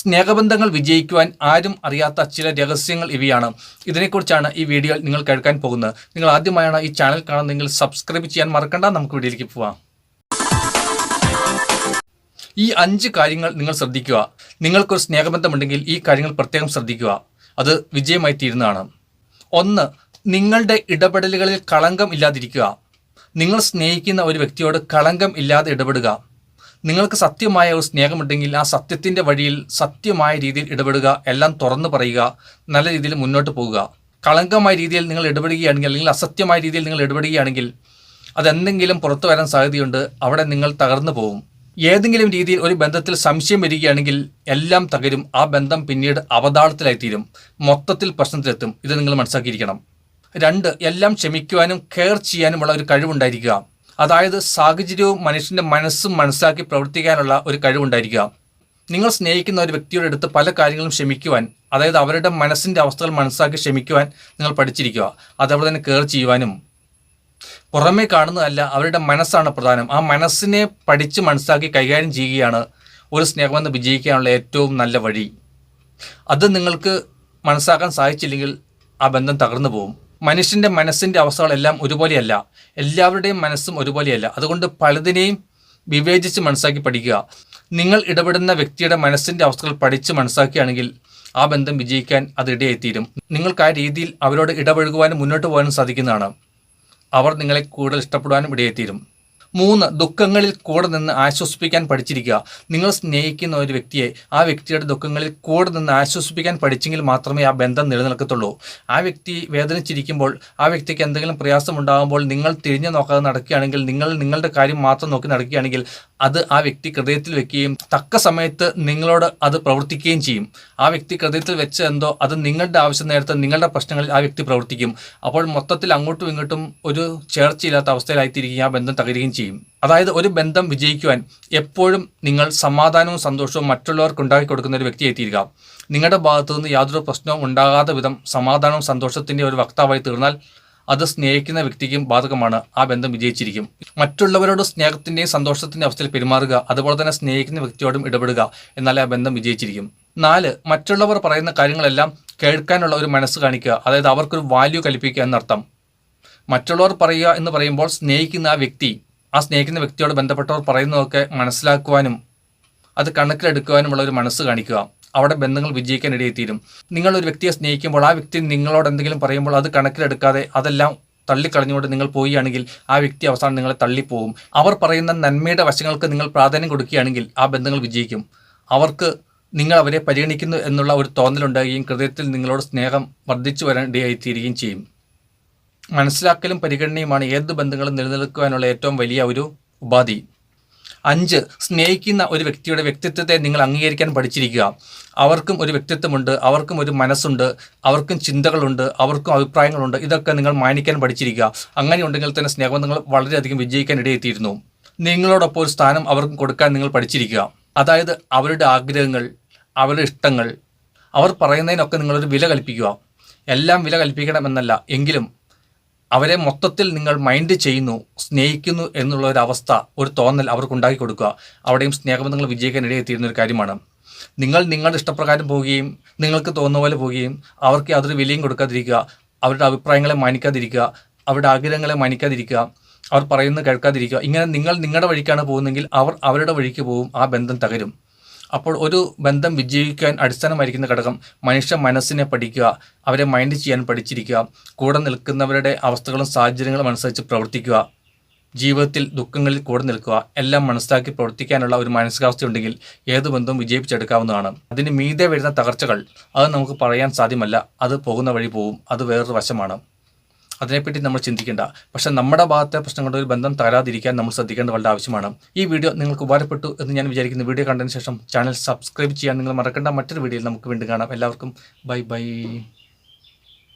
സ്നേഹബന്ധങ്ങൾ വിജയിക്കുവാൻ ആരും അറിയാത്ത ചില രഹസ്യങ്ങൾ ഇവയാണ്. ഇതിനെക്കുറിച്ചാണ് ഈ വീഡിയോയിൽ നിങ്ങൾ കേൾക്കാൻ പോകുന്നത്. നിങ്ങൾ ആദ്യമായാണ് ഈ ചാനൽ കാണുന്നതെങ്കിൽ സബ്സ്ക്രൈബ് ചെയ്യാൻ മറക്കണ്ട. നമുക്ക് വീഡിയോയിലേക്ക് പോവാം. ഈ അഞ്ച് കാര്യങ്ങൾ നിങ്ങൾ ശ്രദ്ധിക്കുക. നിങ്ങൾക്കൊരു സ്നേഹബന്ധമുണ്ടെങ്കിൽ ഈ കാര്യങ്ങൾ പ്രത്യേകം ശ്രദ്ധിക്കുക. അത് വിജയമായി തീരുന്നതാണ്. ഒന്ന് നിങ്ങളുടെ ഇടപെടലുകളിൽ കളങ്കം ഇല്ലാതിരിക്കുക. നിങ്ങൾ സ്നേഹിക്കുന്ന ഒരു വ്യക്തിയോട് കളങ്കം ഇല്ലാതെ ഇടപെടുക. നിങ്ങൾക്ക് സത്യമായ ഒരു സ്നേഹമുണ്ടെങ്കിൽ ആ സത്യത്തിന്റെ വഴിയിൽ സത്യമായ രീതിയിൽ ഇടപെടുക എല്ലാം തുറന്നു പറയുക നല്ല രീതിയിൽ മുന്നോട്ട് പോവുക കളങ്കമായ രീതിയിൽ നിങ്ങൾ ഇടപെടുകയാണെങ്കിൽ അല്ലെങ്കിൽ അസത്യമായ രീതിയിൽ നിങ്ങൾ ഇടപെടുകയാണെങ്കിൽ അതെന്തെങ്കിലും പുറത്തു വരാൻ സാധ്യതയുണ്ട് അവിടെ നിങ്ങൾ തകർന്നു പോകും. ഏതെങ്കിലും രീതിയിൽ ഒരു ബന്ധത്തിൽ സംശയം വരികയാണെങ്കിൽ എല്ലാം തകരും ആ ബന്ധം പിന്നീട് അവതാളത്തിലായിത്തീരും മൊത്തത്തിൽ പ്രശ്നത്തിലെത്തും. ഇത് നിങ്ങൾ മനസ്സിലാക്കിയിരിക്കണം. രണ്ട് എല്ലാം ക്ഷമിക്കുവാനും കെയർ ചെയ്യാനുമുള്ള ഒരു കഴിവുണ്ടായിരിക്കുക. അതായത് സാഹചര്യവും മനുഷ്യന്റെ മനസ്സും മനസ്സിലാക്കി പ്രവർത്തിക്കാനുള്ള ഒരു കഴിവുണ്ടായിരിക്കുക. നിങ്ങൾ സ്നേഹിക്കുന്ന ഒരു വ്യക്തിയുടെ അടുത്ത് പല കാര്യങ്ങളും ക്ഷമിക്കുവാൻ അതായത് അവരുടെ മനസ്സിന്റെ അവസ്ഥകൾ മനസ്സിലാക്കി ക്ഷമിക്കുവാൻ നിങ്ങൾ പഠിച്ചിരിക്കുക. അതേപോലെ തന്നെ കെയർ ചെയ്യുവാനും. പുറമേ കാണുന്നതല്ല അവരുടെ മനസ്സാണ് പ്രധാനം. ആ മനസ്സിനെ പഠിച്ച് മനസ്സിലാക്കി കൈകാര്യം ചെയ്യുകയാണ് ഒരു സ്നേഹമെന്ന് വിജയിക്കാനുള്ള ഏറ്റവും നല്ല വഴി. അത് നിങ്ങൾക്ക് മനസ്സാക്കാൻ സാധിച്ചില്ലെങ്കിൽ ആ ബന്ധം തകർന്നു പോകും. മനുഷ്യന്റെ മനസ്സിന്റെ അവസ്ഥകളെല്ലാം ഒരുപോലെയല്ല. എല്ലാവരുടെയും മനസ്സും ഒരുപോലെയല്ല. അതുകൊണ്ട് പലതിനെയും വിവേചിച്ച് മനസ്സാക്കി പഠിക്കുക. നിങ്ങൾ ഇടപെടുന്ന വ്യക്തിയുടെ മനസ്സിന്റെ അവസ്ഥകൾ പഠിച്ച് മനസ്സാക്കുകയാണെങ്കിൽ ആ ബന്ധം വിജയിക്കാൻ അത് ഇടയായിത്തീരും. നിങ്ങൾക്ക് ആ രീതിയിൽ അവരോട് ഇടപഴകുവാനും മുന്നോട്ട് പോകാനും സാധിക്കുന്നതാണ്. അവർ നിങ്ങളെ കൂടുതൽ ഇഷ്ടപ്പെടുവാനും ഇടയെത്തിരും മൂന്ന് ദുഃഖങ്ങളിൽ കൂടെ നിന്ന് ആശ്വസിപ്പിക്കാൻ പഠിച്ചിരിക്കുക. നിങ്ങൾ സ്നേഹിക്കുന്ന ഒരു വ്യക്തിയെ ആ വ്യക്തിയുടെ ദുഃഖങ്ങളിൽ കൂടെ നിന്ന് ആശ്വസിപ്പിക്കാൻ പഠിച്ചെങ്കിൽ മാത്രമേ ആ ബന്ധം നിലനിൽക്കത്തുള്ളൂ. ആ വ്യക്തി വേദനിച്ചിരിക്കുമ്പോൾ ആ വ്യക്തിക്ക് എന്തെങ്കിലും പ്രയാസമുണ്ടാകുമ്പോൾ നിങ്ങൾ തിരിഞ്ഞു നോക്കാതെ നടക്കുകയാണെങ്കിൽ നിങ്ങൾ നിങ്ങളുടെ കാര്യം മാത്രം നോക്കി നടക്കുകയാണെങ്കിൽ അത് ആ വ്യക്തി ഹൃദയത്തിൽ വെക്കുകയും തക്ക സമയത്ത് നിങ്ങളോട് അത് പ്രവർത്തിക്കുകയും ചെയ്യും. ആ വ്യക്തി ഹൃദയത്തിൽ വെച്ച് എന്തോ അത് നിങ്ങളുടെ ആവശ്യം നേരത്തെ നിങ്ങളുടെ പ്രശ്നങ്ങളിൽ ആ വ്യക്തി പ്രവർത്തിക്കും. അപ്പോൾ മൊത്തത്തിൽ അങ്ങോട്ടും ഇങ്ങോട്ടും ഒരു ചേർച്ചയില്ലാത്ത അവസ്ഥയിലായിത്തിരിക്കുകയും ആ ബന്ധം തകരുകയും ചെയ്യും. അതായത് ഒരു ബന്ധം വിജയിക്കുവാൻ എപ്പോഴും നിങ്ങൾ സമാധാനവും സന്തോഷവും മറ്റുള്ളവർക്ക് ഉണ്ടാക്കി കൊടുക്കുന്ന ഒരു വ്യക്തിയായി തീരുക നിങ്ങളുടെ ഭാഗത്തു നിന്ന് യാതൊരു പ്രശ്നവും ഉണ്ടാകാത്ത വിധം സമാധാനവും സന്തോഷത്തിന്റെ ഒരു വക്താവായി തീർന്നാൽ അത് സ്നേഹിക്കുന്ന വ്യക്തിക്കും ബാധകമാണ്. ആ ബന്ധം വിജയിച്ചിരിക്കും. മറ്റുള്ളവരോട് സ്നേഹത്തിന്റെയും സന്തോഷത്തിന്റെയും അവസ്ഥയിൽ പെരുമാറുക അതുപോലെ തന്നെ സ്നേഹിക്കുന്ന വ്യക്തിയോടും ഇടപെടുക എന്നാലേ ആ ബന്ധം വിജയിച്ചിരിക്കും. നാല് മറ്റുള്ളവർ പറയുന്ന കാര്യങ്ങളെല്ലാം കേൾക്കാനുള്ള ഒരു മനസ്സ് കാണിക്കുക അതായത് അവർക്കൊരു വാല്യൂ കൽപ്പിക്കുക എന്നർത്ഥം. മറ്റുള്ളവർ പറയുക എന്ന് പറയുമ്പോൾ സ്നേഹിക്കുന്ന ആ വ്യക്തി ആ സ്നേഹിക്കുന്ന വ്യക്തിയോട് ബന്ധപ്പെട്ടവർ പറയുന്നതൊക്കെ മനസ്സിലാക്കുവാനും അത് കണക്കിലെടുക്കുവാനുമുള്ള ഒരു മനസ്സ് കാണിക്കുക. അവിടെ ബന്ധങ്ങൾ വിജയിക്കാൻ ഇടയെത്തിരും നിങ്ങൾ ഒരു വ്യക്തിയെ സ്നേഹിക്കുമ്പോൾ ആ വ്യക്തി നിങ്ങളോട് എന്തെങ്കിലും പറയുമ്പോൾ അത് കണക്കിലെടുക്കാതെ അതെല്ലാം തള്ളിക്കളഞ്ഞുകൊണ്ട് നിങ്ങൾ പോവുകയാണെങ്കിൽ ആ വ്യക്തി അവസാനം നിങ്ങളെ തള്ളിപ്പോവും. അവർ പറയുന്ന നന്മയുടെ വശങ്ങൾക്ക് നിങ്ങൾ പ്രാധാന്യം കൊടുക്കുകയാണെങ്കിൽ ആ ബന്ധങ്ങൾ വിജയിക്കും. അവർക്ക് നിങ്ങൾ അവരെ പരിഗണിക്കുന്നു എന്നുള്ള ഒരു തോന്നലുണ്ടാകുകയും ഹൃദയത്തിൽ നിങ്ങളോട് സ്നേഹം വർദ്ധിച്ചു വരാൻ തീരുകയും ചെയ്യും. മനസ്സിലാക്കലും പരിഗണനയുമാണ് ഏത് ബന്ധങ്ങളും നിലനിൽക്കുവാനുള്ള ഏറ്റവും വലിയ ഒരു ഉപാധി. അഞ്ച് സ്നേഹിക്കുന്ന ഒരു വ്യക്തിയുടെ വ്യക്തിത്വത്തെ നിങ്ങൾ അംഗീകരിക്കാൻ പഠിച്ചിരിക്കുക. അവർക്കും ഒരു വ്യക്തിത്വമുണ്ട് അവർക്കും ഒരു മനസ്സുണ്ട് അവർക്കും ചിന്തകളുണ്ട് അവർക്കും അഭിപ്രായങ്ങളുണ്ട്. ഇതൊക്കെ നിങ്ങൾ മാനിക്കാൻ പഠിച്ചിരിക്കുക. അങ്ങനെ ഉണ്ടെങ്കിൽ തന്നെ നിങ്ങൾ വളരെയധികം വിജയിക്കാൻ ഇടയെത്തിയിരുന്നു. നിങ്ങളോടൊപ്പം ഒരു സ്ഥാനം അവർക്കും കൊടുക്കാൻ നിങ്ങൾ പഠിച്ചിരിക്കുക. അതായത് അവരുടെ ആഗ്രഹങ്ങൾ അവരുടെ ഇഷ്ടങ്ങൾ. അവർ പറയുന്നതിനൊക്കെ നിങ്ങളൊരു വില കൽപ്പിക്കുക. എല്ലാം വില കൽപ്പിക്കണമെന്നല്ല എങ്കിലും അവരെ മൊത്തത്തിൽ നിങ്ങൾ മൈൻഡ് ചെയ്യുന്നു സ്നേഹിക്കുന്നു എന്നുള്ള ഒരു അവസ്ഥ ഒരു തോന്നൽ അവർക്ക് ഉണ്ടാക്കി കൊടുക്കുക. അവിടെയും സ്നേഹബന്ധങ്ങൾ വിജയിക്കാൻ ഇടയെത്തിയിരുന്ന ഒരു കാര്യമാണ്. നിങ്ങൾ നിങ്ങളുടെ ഇഷ്ടപ്രകാരം പോവുകയും നിങ്ങൾക്ക് തോന്നുന്ന പോലെ പോവുകയും അവർക്ക് യാതൊരു വിലയും കൊടുക്കാതിരിക്കുക അവരുടെ അഭിപ്രായങ്ങളെ മാനിക്കാതിരിക്കുക അവരുടെ ആഗ്രഹങ്ങളെ മാനിക്കാതിരിക്കുക അവർ പറയുന്നത് കേൾക്കാതിരിക്കുക. ഇങ്ങനെ നിങ്ങൾ നിങ്ങളുടെ വഴിക്കാണ് പോകുന്നതെങ്കിൽ അവർ അവരുടെ വഴിക്ക് പോകും ആ ബന്ധം തകരും. അപ്പോൾ ഒരു ബന്ധം വിജയിക്കാൻ അടിസ്ഥാനമായിരിക്കുന്ന ഘടകം മനുഷ്യ മനസ്സിനെ പഠിക്കുക അവരെ മൈൻഡ് ചെയ്യാൻ പഠിച്ചിരിക്കുക കൂടെ നിൽക്കുന്നവരുടെ അവസ്ഥകളും സാഹചര്യങ്ങളും അനുസരിച്ച് പ്രവർത്തിക്കുക. ജീവിതത്തിൽ ദുഃഖങ്ങളിൽ കൂടെ നിൽക്കുക എല്ലാം മനസ്സിലാക്കി പ്രവർത്തിക്കാനുള്ള ഒരു മാനസികാവസ്ഥ ഉണ്ടെങ്കിൽ ഏത് ബന്ധവും വിജയിപ്പിച്ചെടുക്കാവുന്നതാണ്. അതിന് മീതെ വരുന്ന തകർച്ചകൾ അത് നമുക്ക് പറയാൻ സാധ്യമല്ല. അത് പോകുന്ന വഴി പോവും. അത് വേറൊരു വശമാണ്. അതിനെപ്പറ്റി നമ്മൾ ചിന്തിക്കേണ്ട. പക്ഷേ നമ്മുടെ ഭാഗത്തെ പ്രശ്നങ്ങളുടെ ഒരു ബന്ധം തരാതിരിക്കാൻ നമ്മൾ ശ്രദ്ധിക്കേണ്ട വളരെ ആവശ്യമാണ്. ഈ വീഡിയോ നിങ്ങൾക്ക് ഉപകാരപ്പെട്ടു എന്ന് ഞാൻ വിചാരിക്കുന്നു. വീഡിയോ കണ്ടതിന് ശേഷം ചാനൽ സബ്സ്ക്രൈബ് ചെയ്യാൻ നിങ്ങൾ മറക്കേണ്ട. മറ്റൊരു വീഡിയോയിൽ നമുക്ക് വീണ്ടും കാണാം. എല്ലാവർക്കും ബൈ ബൈ.